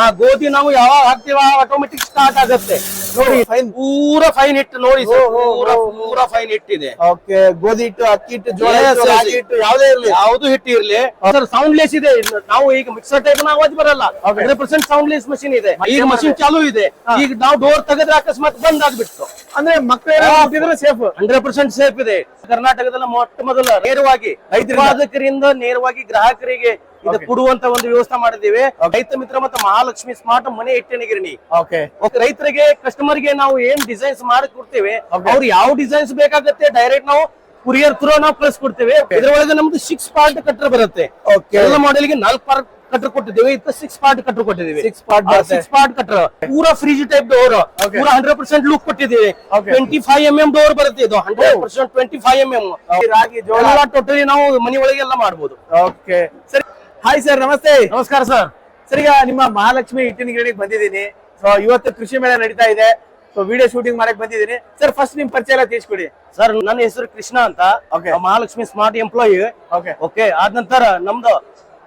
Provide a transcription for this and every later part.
ಆ ಗೋಧಿ ನಾವು ಯಾವಾಗ ಹಾಕ್ತೀವ ಆಟೋಮೆಟಿಕ್ ಸ್ಟಾರ್ಟ್ ಆಗುತ್ತೆ. ನೋಡಿ ಫೈನ್ ಪೂರ ಫೈನ್ ಹಿಟ್ಟು ನೋಡಿ ಪೂರ. ಫೈನ್ ಇಟ್ಟಿದೆ ಓಕೆ ಗೋಧಿ ಹಿಟ್ಟು ಅಕ್ಕಿ ಹಿಟ್ಟು ಜೋಳ. ರಾಗಿ ಹಿಟ್ಟು ಯಾವ್ದೇ ಇರ್ಲಿ. ಯಾವ್ದು ಹಿಟ್ಟು ಇರ್ಲಿ. ಸರ್ ಸೌಂಡ್ ಲೆಸ್ ಇದೆ. ನಾವು ಈಗ ಮಿಕ್ಸರ್ ಟೈಪ್ ಆವಾಜ್ ಬರಲ್ಲ. Hundred percent soundless machine ಇದೆ ಈಗ ಮಷಿನ್ ಚಾಲೂ ಇದೆ. ಈಗ ನಾವು ಡೋರ್ ತೆಗೆದ್ರೆ ಅಕಸ್ಮಾತ್ ಬಂದ್ ಆಗ್ಬಿಟ್ಟು ಅಂದ್ರೆ ಮಕ್ಕಳು ಸೇಫ್ ಹಂಡ್ರೆಡ್ ಪರ್ಸೆಂಟ್ ಸೇಫ್ ಇದೆ. ಕರ್ನಾಟಕದಲ್ಲಿ ಮೊಟ್ಟ ಮೊದಲ ನೇರವಾಗಿ ಉತ್ಪಾದಕರಿಂದ ನೇರವಾಗಿ ಗ್ರಾಹಕರಿಗೆ ಇದು ಕೊಡುವಂತ ಒಂದು ವ್ಯವಸ್ಥೆ ಮಾಡಿದ್ದೇವೆ. ರೈತ ಮಿತ್ರ ಮತ್ತು ಮಹಾಲಕ್ಷ್ಮಿ ಸ್ಮಾರ್ಟ್ ಮನೆ ಇಟ್ಟೆನ ಗಿರಣಿ ಓಕೆ ಓಕೆ, ರೈತರಿಗೆ ಕಸ್ಟಮರ್ಗೆ ನಾವು ಏನ್ ಡಿಸೈನ್ಸ್ ಮಾಡಿ ಕೊಡ್ತೇವೆ. ಅವ್ರು ಯಾವ ಡಿಸೈನ್ಸ್ ಬೇಕಾಗತ್ತೆ ಡೈರೆಕ್ಟ್ ನಾವು ಕುರಿಯರ್ ಥ್ರೂ ನಾವು ಕಳಿಸ್ಕೊಡ್ತೇವೆ. ಇದರೊಳಗೆ ನಮ್ದು ಸಿಕ್ಸ್ ಪಾರ್ಟ್ ಕಟ್ಟರ್ ಬರುತ್ತೆ. ಎಲ್ಲ ಮಾಡೆಲ್ಗೆ ನಾಲ್ಕು ಪಾರ್ಟ್ ಕಟ್ಟರ್ ಕೊಟ್ಟಿದ್ದೇವೆ ಇತ್ತ ಸಿಕ್ಸ್ ಪಾರ್ಟ್ ಕಟ್ಟರ್ ಕೊಟ್ಟಿದ್ದೀವಿ. Six part. Six part cutter ಪೂರಾ ಫ್ರಿಜ್ ಟೈಪ್ ಡೋರ್. ಪೂರಾ ಹಂಡ್ರೆಡ್ ಪರ್ಸೆಂಟ್ ಲುಕ್ ಕೊಟ್ಟಿದ್ದೀವಿ. Twenty five M M door ಬರುತ್ತೆ ಇದು hundred percent twenty five M M ರಾಗಿ ಜೋಳ ಎಲ್ಲ ಟೋಟಲಿ ನಾವು ಮನೆ ಒಳಗೆ ಎಲ್ಲ ಮಾಡ್ಬೋದು. ಓಕೆ ಸರಿ. ಹಾಯ್ ಸರ್ ನಮಸ್ತೆ. ನಮಸ್ಕಾರ ಸರ್ ಸರ್ ಈಗ ನಿಮ್ಮ ಮಹಾಲಕ್ಷ್ಮಿ ಇಟ್ಟಿನ ಗಿರಣಿಗೆ ಬಂದಿದ್ದೀನಿ. ಸೊ ಇವತ್ತು ಕೃಷಿ ಮೇಳ ನಡೀತಾ ಇದೆ. ಸೊ ವಿಡಿಯೋ ಶೂಟಿಂಗ್ ಮಾಡಕ್ ಬಂದಿದ್ದೀನಿ. ಸರ್ ಫಸ್ಟ್ ನಿಮ್ ಪರಿಚಯ ಎಲ್ಲ ತಿಳಿಸ್ಕೊಡಿ. ಸರ್ ನನ್ನ ಹೆಸರು ಕೃಷ್ಣ ಅಂತ. Okay. Mahalakshmi smart employee okay okay ಆದ ನಂತರ ನಮ್ದು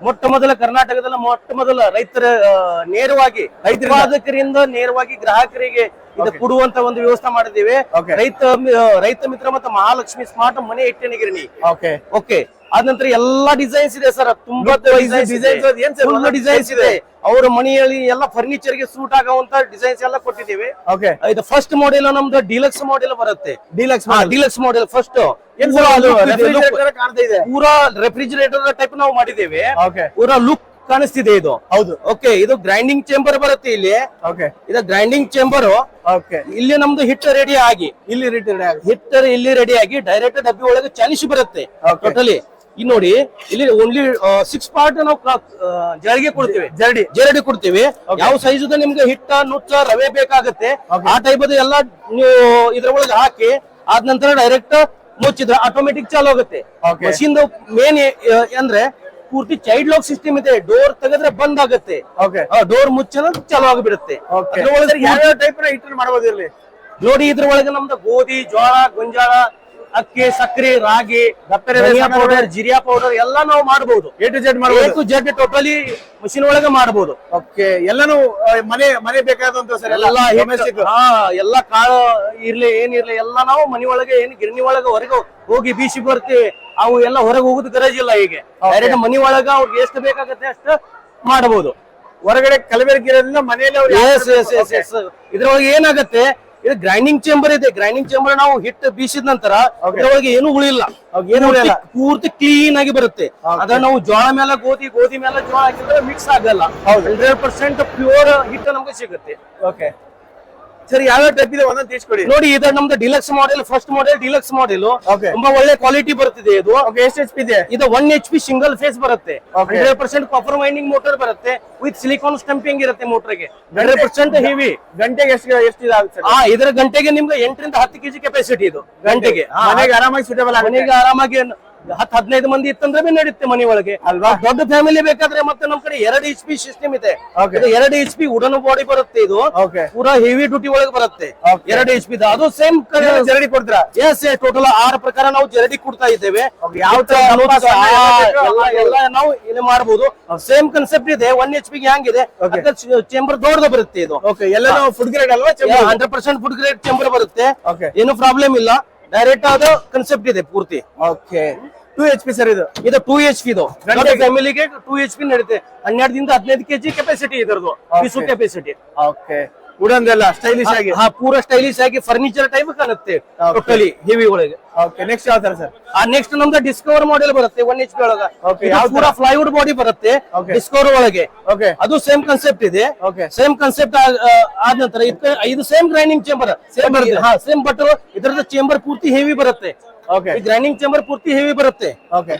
ಮೊಟ್ಟ ಮೊದಲ ಕರ್ನಾಟಕದಲ್ಲಿ ಮೊಟ್ಟ ಮೊದಲ ರೈತರ ಆ, ನೇರವಾಗಿ ಉತ್ಪಾದಕರಿಂದ ನೇರವಾಗಿ ಗ್ರಾಹಕರಿಗೆ ಇದು Okay. ಕೊಡುವಂತ ಒಂದು ವ್ಯವಸ್ಥೆ ಮಾಡಿದ್ದೀವಿ. Okay. ರೈತ ಮಿ- ರೈತ ಮಿತ್ರ ಮತ್ತು ಮಹಾಲಕ್ಷ್ಮಿ ಸ್ಮಾರ್ಟ್ ಮನೆ ಇಟ್ಟಿನ ಗಿರಣಿ ಓಕೆ ಓಕೆ ನಂತರ ಎಲ್ಲಾ ಡಿಸೈನ್ಸ್ ಇದೆ ಸರ್. ತುಂಬಾ ಡಿಸೈನ್ಸ್ ಡಿಸೈನ್ಸ್ ಇದೆ. ಅವರ ಮನೆಯಲ್ಲಿ ಎಲ್ಲ ಫರ್ನಿಚರ್ಗೆ ಸೂಟ್ ಆಗುವಂತ ಡಿಸೈನ್ಸ್ ಎಲ್ಲ ಕೊಟ್ಟಿದ್ದೀವಿ. ಓಕೆ ಇದು ಫಸ್ಟ್ ಮಾಡೆಲ್ ನಮ್ದು ಡಿಲಕ್ಸ್ ಮಾಡೆಲ್ ಬರುತ್ತೆ. ಡಿಲಕ್ಸ್ ಡಿಲಕ್ಸ್ ಮಾಡೆಲ್ ಫಸ್ಟ್ ಪೂರಾ ರೆಫ್ರಿಜರೇಟರ್ ಟೈಪ್ ನಾವು ಮಾಡಿದ್ದೇವೆ. ಪೂರಾ ಲುಕ್ ಕಾಣಿಸ್ತಿದೆ ಇದು. ಹೌದು. ಓಕೆ ಇದು ಗ್ರೈಂಡಿಂಗ್ ಚೇಂಬರ್ ಬರುತ್ತೆ ಇಲ್ಲಿ. ಓಕೆ ಇದು ಗ್ರೈಂಡಿಂಗ್ ಚೇಂಬರ್ ಓಕೆ ಇಲ್ಲಿ ನಮ್ದು ಹಿಟ್ ರೆಡಿ ಆಗಿ. ಇಲ್ಲಿ ರೆಡಿ ಹಿಟ್ ಇಲ್ಲಿ ರೆಡಿ ಆಗಿ ಡೈರೆಕ್ಟ್ ಡಬ್ಬಿ ಒಳಗೆ ಚಲಿಸಿ ಬರುತ್ತೆ. ಟೋಟಲಿ ಇಲ್ಲಿ ನೋಡಿ ಇಲ್ಲಿ ಓನ್ಲಿ ಸಿಕ್ಸ್ ಪಾರ್ಟ್ ನಾವು ಜರಡಿಗೆ ಕೊಡ್ತೇವೆ. ಜರಡಿ. ಜರಡಿ ಕೊಡ್ತೀವಿ. ಯಾವ ಸೈಜ್ ನಿಮ್ಗೆ ಹಿಟ್ಟ ನುಚ್ಚ ರವೆ ಬೇಕಾಗತ್ತೆ. ಆ ಟೈಪ್ ಎಲ್ಲ ನೀವು ಇದ್ರೊಳಗೆ ಹಾಕಿ ಆದ ನಂತರ ಡೈರೆಕ್ಟ್ ಮುಚ್ಚಿದ್ರೆ ಆಟೋಮೆಟಿಕ್ ಚಾಲು ಆಗುತ್ತೆ. ಮಷಿನ್ ಮೇನ್ ಅಂದ್ರೆ ಪೂರ್ತಿ ಚೈಲ್ಡ್ ಲಾಕ್ ಸಿಸ್ಟಮ್ ಇದೆ. ಡೋರ್ ತೆಗೆದ್ರೆ ಬಂದ್ ಆಗುತ್ತೆ. ಡೋರ್ ಮುಚ್ಚಲು ಚಾಲು ಆಗಿಬಿಡುತ್ತೆ. ಯಾವ್ಯಾವ ಟೈಪ್ ಹಿಟ್ಟ ಮಾಡಬಹುದು ಇಲ್ಲಿ? ನೋಡಿ ಇದ್ರೊಳಗೆ ನಮ್ದು ಗೋಧಿ ಜೋಳ ಗೊಂಜಾಳ ಅಕ್ಕಿ ಸಕ್ಕರೆ ರಾಗಿ ಪೌಡರ್ ಜಿರಿಯಾ ಪೌಡರ್ ಎಲ್ಲ ನಾವು ಮಾಡಬಹುದು ಎ ಟು ಜೆಡ್ ಮಾಡಬಹುದು ಜೆಡ್ ಟೋಟಲಿ ಮಷಿನ್ ಒಳಗೆ ಮಾಡಬಹುದು ಓಕೆ ಎಲ್ಲಾನು ಮನೆ ಮನೆ ಬೇಕಾದಂತ ಸರ್ ಎಲ್ಲ. ಹಾ ಎಲ್ಲ ಕಾಳು ಇರ್ಲಿ ಏನಿರ್ಲಿ ಎಲ್ಲ ನಾವು ಮನಿ ಒಳಗೆ ಏನ್ ಗಿರಣಿ ಒಳಗೆ ಹೊರಗೆ ಹೋಗಿ ಬೀಸಿ ಬರ್ತೀವಿ ಅವು ಎಲ್ಲ ಹೊರಗೆ ಹೋಗುದು ಗರಜಿಲ್ಲ ಹೀಗೆ ಡೈರೆಕ್ಟ್ ಮನಿ ಒಳಗ ಅವ್ರಿಗೆ ಎಷ್ಟು ಬೇಕಾಗತ್ತೆ ಅಷ್ಟು ಮಾಡಬಹುದು ಹೊರಗಡೆ ಕಲಬೆರಕೆ ಇರೋದ್ರಿಂದ ಮನೆಯಲ್ಲಿ ಇದ್ರೊಳಗೆ ಏನಾಗತ್ತೆ ಇದು ಗ್ರೈಂಡಿಂಗ್ ಚೇಂಬರ್ ಇದೆ. ಗ್ರೈಂಡಿಂಗ್ ಚೇಂಬರ್ ನಾವು ಹಿಟ್ಟು ಬೀಸಿದ ನಂತರ ಇದ್ರೊಳಗೆ ಏನು ಉಳಿಲ್ಲ ಅವಾಗ ಏನು ಉಳಿಯಲ್ಲ. ಪೂರ್ತಿ- ಪೂರ್ತಿ ಕ್ಲೀನ್ ಆಗಿ ಬರುತ್ತೆ. ಅದ್ರ ನಾವು ಜೋಳ ಮೇಲೆ ಗೋಧಿ ಗೋಧಿ ಮೇಲೆ ಜೋಳ ಹಾಕಿದ್ರೆ ಮಿಕ್ಸ್ ಆಗಲ್ಲ. ಹಂಡ್ರೆಡ್ ಪರ್ಸೆಂಟ್ ಪ್ಯೂರ್ ಹಿಟ್ಟು ನಮ್ಗೆ ಸಿಗುತ್ತೆ. ಓಕೆ ಸರ್ ಯಾವ ಟೈಪ್ ಇದೆ ಒಂದೊಂದು ತಿಳಿಸ್ಕೊಡಿ. ನೋಡಿ ಇದು ನಮ್ದು deluxe model first model deluxe model. ತುಂಬಾ ಒಳ್ಳೆ ಕ್ವಾಲಿಟಿ ಬರುತ್ತಿದೆ ಇದು. ಎಷ್ಟು ಎಚ್ ಪಿ ಇದೆ? ಇದು one H P single phase ಬರುತ್ತೆ. Hundred percent copper winding motor ಬರುತ್ತೆ. ವಿತ್ ಸಿಲಿಕಾನ್ ಸ್ಟಂಪಿಂಗ್ ಇರುತ್ತೆ ಮೋಟರ್ಗೆ ಹಂಡ್ರೆಡ್ ಪರ್ಸೆಂಟ್ ಹೆವಿ ಗಂಟೆಗೆ ಎಷ್ಟು ಎಷ್ಟು ಇದಾಗುತ್ತೆ ಆ ಇದರ ಗಂಟೆಗೆ ನಿಮ್ಗೆ ಎಂಟರಿಂದ ಹತ್ತು ಕೆಜಿ ಕೆಪಾಸಿಟಿ ಇದು. ಗಂಟೆಗೆ. ಮನೆಗೆ ಆರಾಮಾಗಿ ಸೂಟೇಬಲ್ ಮನೆಗೆ ಆರಾಮಾಗಿ ಹತ್ತು ಹದಿನೈದು ಮಂದಿ ಇತ್ತಂದ್ರೆ ಬಿ ನಡೀತೆ ಮನೆ ಒಳಗೆ. ಅಲ್ವಾ? ದೊಡ್ಡ ಫ್ಯಾಮಿಲಿ ಬೇಕಾದ್ರೆ ಮತ್ತೆ ನಮ್ ಕಡೆ ಎರಡು ಎಚ್ ಪಿ ಸಿಸ್ಟಮ್ ಇದೆ. ಎರಡು ಎಚ್ ಪಿ ಉಡನ್ ಬಾಡಿ ಬರುತ್ತೆ ಇದು. ಪೂರಾ ಹೆವಿ ಡ್ಯೂಟಿ ಒಳಗೆ ಬರುತ್ತೆ. ಎರಡು ಎಚ್ ಪಿ ಅದು ಸೇಮ್ ಜರಡಿ ಕೊಡ್ತೀರಾ? ಎಸ್ ಟೋಟಲ್ ಆರು ಪ್ರಕಾರ ನಾವು ಜರಡಿ ಕೊಡ್ತಾ ಇದ್ದೇವೆ. ಯಾವ ತರ ಎಲ್ಲ ಎಲ್ಲ ಎಲ್ಲ ನಾವು ಇಲ್ಲಿ ಮಾಡಬಹುದು ಸೇಮ್ ಕನ್ಸೆಪ್ಟ್ ಇದೆ. ಒನ್ ಎಚ್ ಪಿ ಇದೆ ಚೇಂಬರ್ ದೊಡ್ಡದು ಬರುತ್ತೆ ಇದು. ಓಕೆ ಎಲ್ಲಾನು ಫುಡ್ ಗ್ರೇಡ್ ಅಲ್ವಾ? Hundred percent food grade chamber ಬರುತ್ತೆ. ಏನು ಪ್ರಾಬ್ಲಮ್ ಇಲ್ಲ. ಡೈರೆಕ್ಟ್ ಅದು ಕನ್ಸೆಪ್ಟ್ ಇದೆ ಪೂರ್ತಿ. Okay two H P sir ಇದು? ಇದು ಟೂ ಎಚ್ ಪಿ ಇದು? ಫ್ಯಾಮಿಲಿಗೆ ಟೂ ಎಚ್ ಪಿ ನಡೀತೆ. ಹನ್ನೆರಡರಿಂದ ಹದಿನೈದು ಕೆಜಿ ಕೆಪಾಸಿಟಿ ಇದರದು. ಕೆಪಾಸಿಟಿ ಓಕೆ ಉಡನ್ದೆಲ್ಲ ಸ್ಟೈಲಿಶ್ ಆಗಿ. ಹಾ ಪೂರ ಸ್ಟೈಲಿಶ್ ಆಗಿ ಫರ್ನಿಚರ್ ಟೈಪ್ ಕಾಣುತ್ತೆ. ಟೋಟಲಿ ಹೆವಿ ಒಳಗೆ. ಓಕೆ ನೆಕ್ಸ್ಟ್ ಯಾವ ತರ ಸರ್ ಆ ನೆಕ್ಸ್ಟ್ ನಮ್ದು ಡಿಸ್ಕವರ್ ಮಾಡೆಲ್ ಬರುತ್ತೆ ಒನ್ ಇಚ್ ಪಿ ಒಳಗ. ಪೂರ ಫ್ಲೈವುಡ್ ಬಾಡಿ ಬರುತ್ತೆ ಡಿಸ್ಕವರ್ ಒಳಗೆ. ಓಕೆ ಅದು ಸೇಮ್ ಕಾನ್ಸೆಪ್ಟ್ ಇದೆ. ಓಕೆ ಸೇಮ್ ಕಾನ್ಸೆಪ್ಟ್ ಆದ ನಂತರ ಇದು ಸೇಮ್ ಗ್ರೈಂಡಿಂಗ್ ಚೇಂಬರ್ ಸೇಮ್ ಬರುತ್ತೆ. ಹಾ ಸೇಮ್ ಬಟ್ ಇದರದ ಚೇಂಬರ್ ಪೂರ್ತಿ ಹೆವಿ ಬರುತ್ತೆ. ಓಕೆ ಈ ಗ್ರೈಂಡಿಂಗ್ ಚೇಂಬರ್ ಪೂರ್ತಿ ಹೆವಿ ಬರುತ್ತೆ. Okay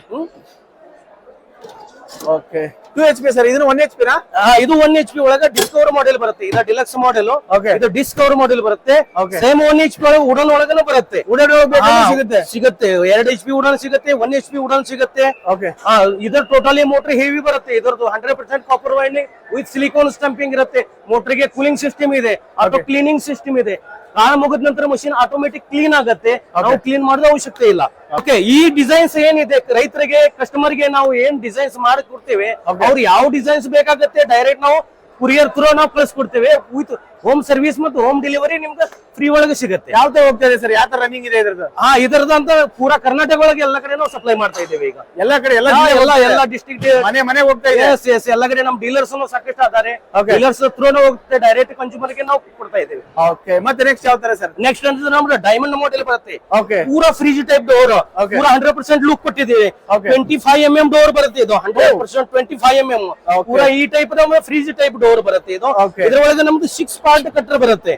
okay two H P sir ಇದನ್ನ ಒನ್ ಎಚ್ ಪಿನಾ ಇದು ಒನ್ ಎಚ್ ಪಿ ಒಳಗ ಡಿಸ್ಕವರ್ ಮಾಡೆಲ್ ಬರುತ್ತೆ. ಇದು ಡಿಲಕ್ಸ್ ಮಾಡೆಲ್ Okay. ಇದು ಡಿಸ್ಕವರ್ ಮಾಡೆಲ್ ಬರುತ್ತೆ. Okay. Same one H P ಒಳಗೆ ಉಡನ್ ಒಳಗನು ಬರುತ್ತೆ. ಉಡನ್ ಹಾ, ಸಿಗುತ್ತೆ. ಸಿಗುತ್ತೆ. ಎರಡು ಎಚ್ ಪಿ ಉಡನ್ ಸಿಗುತ್ತೆ ಒನ್ ಎಚ್ ಪಿ ಉಡನ್ ಸಿಗುತ್ತೆ. ಓಕೆ ಆ, ಇದರ ಟೋಟಲಿ ಮೋಟರ್ ಹೆವಿ ಬರುತ್ತೆ. ಇದರದ್ದು hundred percent copper winding with silicon stamping ಇರುತ್ತೆ. ಮೋಟರ್ಗೆ ಕೂಲಿಂಗ್ ಸಿಸ್ಟಮ್ ಇದೆ. ಆಟೋ ಕ್ಲೀನಿಂಗ್ ಸಿಸ್ಟಮ್ ಇದೆ. ಕಾಳ ಮುಗಿದ ನಂತರ ಮಷೀನ್ ಆಟೋಮೆಟಿಕ್ ಕ್ಲೀನ್ ಆಗುತ್ತೆ. ನಾವು ಕ್ಲೀನ್ ಮಾಡೋದು ಅವಶ್ಯಕತೆ ಇಲ್ಲ. ಓಕೆ ಈ ಡಿಸೈನ್ಸ್ ಏನಿದೆ? ರೈತರಿಗೆ ಕಸ್ಟಮರ್ಗೆ ನಾವು ಏನ್ ಡಿಸೈನ್ಸ್ ಮಾಡಿ ಕೊಡ್ತೇವೆ? ಅವ್ರು ಯಾವ ಡಿಸೈನ್ಸ್ ಬೇಕಾಗತ್ತೆ? ಡೈರೆಕ್ಟ್ ನಾವು ಕುರಿಯರ್ ಥ್ರೂ ನಾವು ಕಳಿಸ್ಕೊಡ್ತೇವೆ ವಿತ್ ಹೋಮ್ ಸರ್ವಿಸ್ ಮತ್ತು ಹೋಮ್ ಡೆಲಿವರಿ ನಿಮ್ಗೆ ಫ್ರೀ ಒಳಗೆ ಸಿಗುತ್ತೆ. ಯಾವ ತರ ಹೋಗ್ತಾ ಇದೆ ಸರ್ ಯಾವ ತರ ರನ್ನಿಂಗ್ ಇದೆ ಇದ್ರದ್ದು? ಹಾ ಇದ್ರದ್ದು ಅಂತ ಪೂರಾ ಕರ್ನಾಟಕ ಒಳಗೆ ಎಲ್ಲ ಕಡೆ ನಾವು ಸಪ್ಲೈ ಮಾಡ್ತಾ ಇದ್ದೇವೆ ಈಗ. ಎಲ್ಲಾ ಕಡೆ ಎಲ್ಲ ಎಲ್ಲ ಎಲ್ಲ ಡಿಸ್ಟ್ರಿಕ್ಟ್ ಮನೆ ಮನೆ ಹೋಗ್ತಾ ಇದೆ. ಎಸ್ ಎಸ್ ಎಲ್ಲ ಕಡೆ ನಮ್ ಡೀಲರ್ಸ್ ಸಾಕಷ್ಟು ಅದಾರೆ. ಡೀಲರ್ಸ್ ಥ್ರೂ ಹೋಗುತ್ತೆ ಡೈರೆಕ್ಟ್ ಕನ್ಸ್ಯೂಮರ್ಗೆ ನಾವು ಕೊಡ್ತಾ ಇದ್ದೇವೆ. ಓಕೆ ಮತ್ತೆ ನೆಕ್ಸ್ಟ್ ಯಾವ ತರ ಸರ್? ನೆಕ್ಸ್ಟ್ ಅಂದ್ರೆ ನಮ್ದು ಡೈಮಂಡ್ ಮಾಡೆಲ್ ಬರುತ್ತೆ. ಓಕೆ ಪೂರಾ ಫ್ರಿಜ್ ಟೈಪ್ ಡೋರ್. ಪೂರಾ ಹಂಡ್ರೆಡ್ ಪರ್ಸೆಂಟ್ ಲುಕ್ ಕೊಟ್ಟಿದ್ದೀವಿ. Twenty five M M door ಬರುತ್ತೆ ಇದು. Hundred percent twenty five M M. ಪೂರಾ ಈ ಟೈಪ್ ಫ್ರಿಜ್ ಟೈಪ್ ಡೋರ್ ಬರುತ್ತೆ ಇದು. ಇದ್ರ ಒಳಗೆ ನಮ್ದು ಸಿಕ್ಸ್ ಪಾರ್ಟ್ ಕಟ್ಟರ್ ಬರುತ್ತೆ.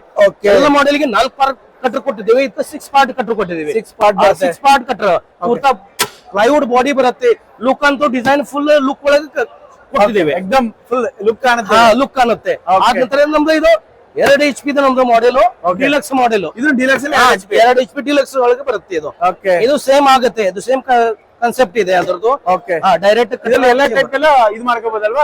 ಎಲ್ಲ ಮಾಡೆಲ್ಗೆ ನಾಲ್ಕು ಪಾರ್ಟ್ ಕಟ್ಟರ್ ಕೊಟ್ಟಿದ್ದೀವಿ ಇದು ಸಿಕ್ಸ್ ಪಾರ್ಟ್ ಕಟ್ಟರ್ ಕೊಟ್ಟಿದ್ದೀವಿ. Six part. Six part cutter. ಪೂರ್ತಾ plywood body ಬರುತ್ತೆ. ಲುಕ್ ಅಂತೂ ಡಿಸೈನ್ ಫುಲ್ ಲುಕ್ ಒಳಗೆ ಕೊಟ್ಟಿದ್ದೇವೆ. ಎಕ್ದಮ್ ಫುಲ್ ಲುಕ್ ಕಾಣುತ್ತೆ. ಲುಕ್ ಕಾಣುತ್ತೆ. ಆದ ನಂತರ ನಮ್ದು ಇದು? ಎರಡು ಎಚ್ ಪಿ ನಮ್ದು ಮಾಡೆಲ್. ಡಿಲಕ್ಸ್ ಮಾಡೆಲ್ ಇದು ಡೀಲಕ್ಸ್ ಎರಡು ಎಚ್ ಪಿ ಡಿಲಕ್ಸ್ ಒಳಗೆ ಬರುತ್ತೆ ಇದು. ಓಕೆ ಇದು ಸೇಮ್ ಆಗುತ್ತೆ. ಇದು ಸೇಮ್ ಕಾನ್ಸೆಪ್ಟ್ ಇದೆ ಅದ್ರದ್ದು. ಓಕೆ ಡೈರೆಕ್ಟ್ ಎಲ್ಲ ಟೈಪ್ ಎಲ್ಲ ಇದು ಮಾಡ್ಕೋಬಹುದಲ್ವಾ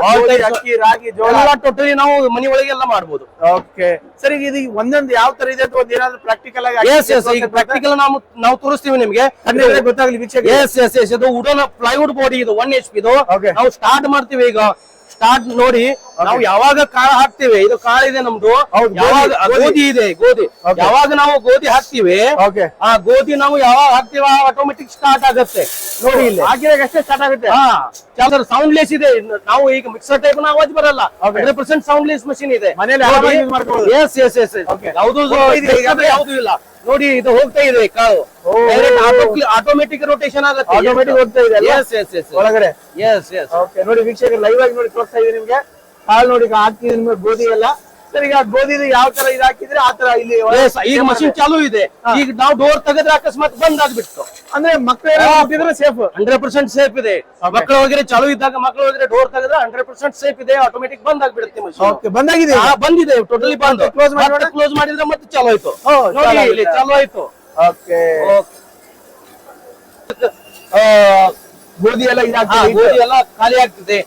ಅಕ್ಕಿ ರಾಗಿ ಜೋಳ? ಎಲ್ಲ ಟೋಟಲಿ ನಾವು ಮನಿ ಒಳಗೆ ಎಲ್ಲ ಮಾಡಬಹುದು ಓಕೆ ಸರ್ ಈಗ ಇದು ಒಂದೊಂದು ಯಾವ ತರ ಇದೆ ಅಥವಾ ಏನಾದ್ರು ಪ್ರಾಕ್ಟಿಕಲ್ ಆಗಿ ಎಸ್ ಎಸ್ ಈಗ ಪ್ರಾಕ್ಟಿಕಲ್ ನಾವು ನಾವು ತೋರಿಸ್ತೀವಿ ನಿಮಗೆ. ಕಣ್ಣಿದ್ರೆ ಗೊತ್ತಾಗ್ಲಿ ವೀಕ್ಷಕ ಎಸ್ ಎಸ್ ಎಸ್ ಇದು ವುಡನ್ ಪ್ಲೈವುಡ್ ಬಾಡಿ ಇದು ಒನ್ ಎಚ್ ಪಿ ಇದು. ನಾವು ಸ್ಟಾರ್ಟ್ ಮಾಡ್ತೀವಿ ಈಗ. ಸ್ಟಾರ್ಟ್ ನೋಡಿ. ನಾವು ಯಾವಾಗ ಕಾಳ ಹಾಕ್ತಿವಿ? ಇದು ಕಾಳ ಇದೆ ನಮ್ದು. ಯಾವಾಗ ಗೋಧಿ, ಇದೆ ಗೋಧಿ. ಯಾವಾಗ ನಾವು ಗೋಧಿ ಹಾಕ್ತಿವಿ ಆ ಗೋಧಿ ನಾವು ಯಾವಾಗ ಹಾಕ್ತೀವ ಆಟೋಮೆಟಿಕ್ ಸ್ಟಾರ್ಟ್ ಆಗುತ್ತೆ. ನೋಡಿ ಇಲ್ಲಿ. ಹಾಕಿದಾಗ ಅಷ್ಟೇ ಸ್ಟಾರ್ಟ್ ಆಗುತ್ತೆ. ಹಾ. ಸೌಂಡ್ಲೆಸ್ ಇದೆ. ನಾವು ಈಗ ಮಿಕ್ಸರ್ ಟೈಪ್ನ ಅವಾಜ್ ಬರಲ್ಲ. ಹಂಡ್ರೆಡ್ ಪರ್ಸೆಂಟ್ ಸೌಂಡ್ಲೆಸ್ ಮಷಿನ್ ಇದೆ. ಮನೇಲಿ. Yes yes yes Okay. ಯಾವುದು ಇದೆ ಇಲ್ಲ. ನೋಡಿ ಇದು ಹೋಗ್ತಾ ಇದೆ ಕಾಳು. ಆಟೋಮೆಟಿಕ್ ರೊಟೇಷನ್ ಆಗುತ್ತೆ ಆಟೋಮೆಟಿಕ್ ಹೋಗ್ತಾ ಇದೆ ಒಳಗಡೆ? ಎಸ್ ಎಸ್ ನೋಡಿ ವೀಕ್ಷಕರು ಲೈವ್ ಆಗಿ ನೋಡಿ ತೋರಿಸ್ತಾ ಇದೀವಿ ನಿಮ್ಗೆ. ಹಾಲು ನೋಡಿ ಈಗ ಹಾಕ್ತಿದೀವಿ ನಿಮ್ಗೆ ಗೋಧಿ ಎಲ್ಲ. ಸರ್ ಈಗ ಗೋಧಿ ಯಾವ ತರ ಇದು ಹಾಕಿದ್ರೆ ಆ ತರ ಇಲ್ಲಿ ಈಗ ಮಷಿನ್ ಚಾಲು ಇದೆ. ಈಗ ನಾವು ಡೋರ್ ತೆಗೆದ್ರೆ ಅಕಸ್ಮಾತ್ ಬಂದ್ ಆಗ್ಬಿಟ್ಟು ಅಂದ್ರೆ ಮಕ್ಕಳು ಸೇಫ್ ಹಂಡ್ರೆಡ್ ಪರ್ಸೆಂಟ್ ಸೇಫ್ ಇದೆ. ಮಕ್ಕಳು ಹೋಗಿದ್ರೆ ಚಾಲು ಇದ್ದಾಗ ಮಕ್ಕಳು ಹೋಗಿದ್ರೆ ಡೋರ್ ತೆಗೆದ್ರೆ ಹಂಡ್ರೆಡ್ ಪರ್ಸೆಂಟ್ ಸೇಫ್ ಇದೆ. ಆಟೋಮೆಟಿಕ್ ಬಂದ್ ಆಗ್ಬಿಡುತ್ತೆ ಮಷಿನ್ ಬಂದಾಗಿದೆ ಬಂದಿದೆ. ಟೋಟಲಿ ಬಂದ್. ಕ್ಲೋಸ್ ಮಾಡಿ ಕ್ಲೋಸ್ ಮಾಡಿದ್ರೆ ಮತ್ತೆ ಚಾಲು ಆಯ್ತು. ಚಾಲು. ಆಯ್ತು. ಓಕೆ ಗೋಧಿ ಎಲ್ಲ ಇದಾಗ್ತದೆ ಗೋಧಿ ಎಲ್ಲ ಖಾಲಿ ಆಗ್ತದೆ.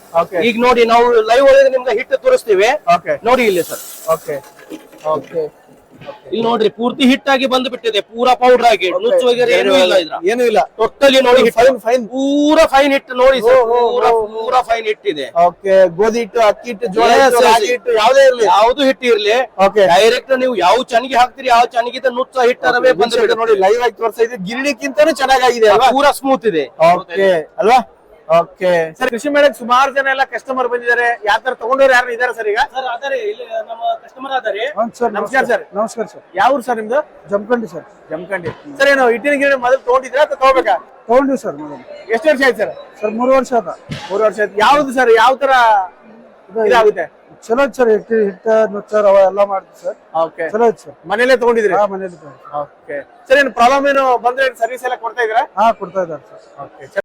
ಈಗ ನೋಡಿ ನಾವು ಲೈವ್ ಒಳಗೆ ನಿಮ್ಗೆ ಹಿಟ್ಟು ತೋರಿಸ್ತೀವಿ. ಓಕೆ ನೋಡಿ ಇಲ್ಲಿ ಸರ್. ಓಕೆ ಓಕೆ ಇಲ್ಲಿ ನೋಡ್ರಿ ಪೂರ್ತಿ ಹಿಟ್ಟಾಗಿ ಬಂದು ಬಿಟ್ಟಿದೆ ಪೂರಾ ಪೌಡರ್ ಆಗಿ. ನುಚ್ಚು ಏನು ಏನೂ ಇಲ್ಲ ಏನು ಇಲ್ಲ. ಟೋಟಲಿ ನೋಡಿ ಫೈನ್ ಫೈನ್ ಪೂರಾ ಫೈನ್ ಹಿಟ್ ನೋಡಿ ಪೂರಾ ಫೈನ್ ಹಿಟ್ ಹಿಟ್ಟಿದೆ ಓಕೆ ಗೋಧಿ ಹಿಟ್ಟು ಅಕ್ಕಿ ಹಿಟ್ಟು ಜೋಳ ಹಿಟ್ಟು ಯಾವ್ದೇ ಇರ್ಲಿ. ಯಾವುದೇ ಹಿಟ್ಟು ಇರ್ಲಿ. ಓಕೆ ಡೈರೆಕ್ಟ್ ನೀವು ಯಾವ ಚನಿಗೆ ಹಾಕ್ತಿರಿ ಯಾವ ಚನಿಗಿದ ನುಚ್ಚ ಹಿಟ್ಟರವೇ ಬಂದು ನೋಡಿ ನೋಡಿ ಲೈವ್ ಆಗಿ ತೋರಿಸ್ತಾ ಇದೆ ಗಿರಣಿಕ್ಕಿಂತನೂ ಚೆನ್ನಾಗಿದೆ ಪೂರಾ ಸ್ಮೂತ್ ಇದೆ. ಓಕೆ ಅಲ್ವಾ? ಓಕೆ ಸರ್ ಕೃಷಿ ಮೇಳಕ್ಕೆ ಸುಮಾರು ಜನ ಎಲ್ಲ ಕಸ್ಟಮರ್ ಬಂದಿದ್ದಾರೆ. ಯಾವ ತರ ತಗೊಂಡವ್ರು ಯಾರು ಇದಾರೆ ಸರ್ ಈಗ? ಸರ್ ಇಲ್ಲಿ ನಮ್ಮ ಕಸ್ಟಮರ್ ಹೌದು ಸರ್ ನಮಸ್ಕಾರ. ಸರ್ ನಮಸ್ಕಾರ ಸರ್ ಯಾವರು ಸರ್ ನಿಮ್ದು? ಜಮಖಂಡಿ ಸರ್ ಜಮಖಂಡಿ. ಸರ್ ಏನು ಇಟ್ಟಿನ ಗಿರಣಿ ಮೊದಲು ತಗೊಂಡಿದ್ರ ಅಥವಾ ತಗೋಬೇಕಾ? ತಗೊಂಡಿವಿ ಸರ್ ಮೊದಲು. ಎಷ್ಟು ವರ್ಷ ಆಯ್ತು ಸರ್ ಸರ್ ಮೂರು ವರ್ಷ ಆಯ್ತು? ಮೂರು ವರ್ಷ ಆಯ್ತು. ಯಾವ್ದು ಸರ್ ಯಾವ ತರ ಇದಾಗುತ್ತೆ? ಚಲೋ ಸರ್ ಹಿಟ್ಟು ಹಿಟ್ಟ ನುಚ್ಚರ್ ಅವೆಲ್ಲ ಎಲ್ಲ ಮಾಡ್ತೀವಿ ಸರ್ ಓಕೆ ಚಲೋ ಸರ್ ಮನೇಲೆ ತಗೊಂಡಿದ್ರಿ ಹಾ ಮನೇಲಿ ಓಕೆ ಸರ್ ಏನು ಪ್ರಾಬ್ಲಮ್ ಏನು ಬಂದ್ರೆ ಸರ್ವಿಸ್ ಎಲ್ಲ ಕೊಡ್ತಾ ಇದ್ದೀರಾ? ಹಾ ಕೊಡ್ತಾ ಇದ್ದಾರೆ ಸರ್ ಓಕೆ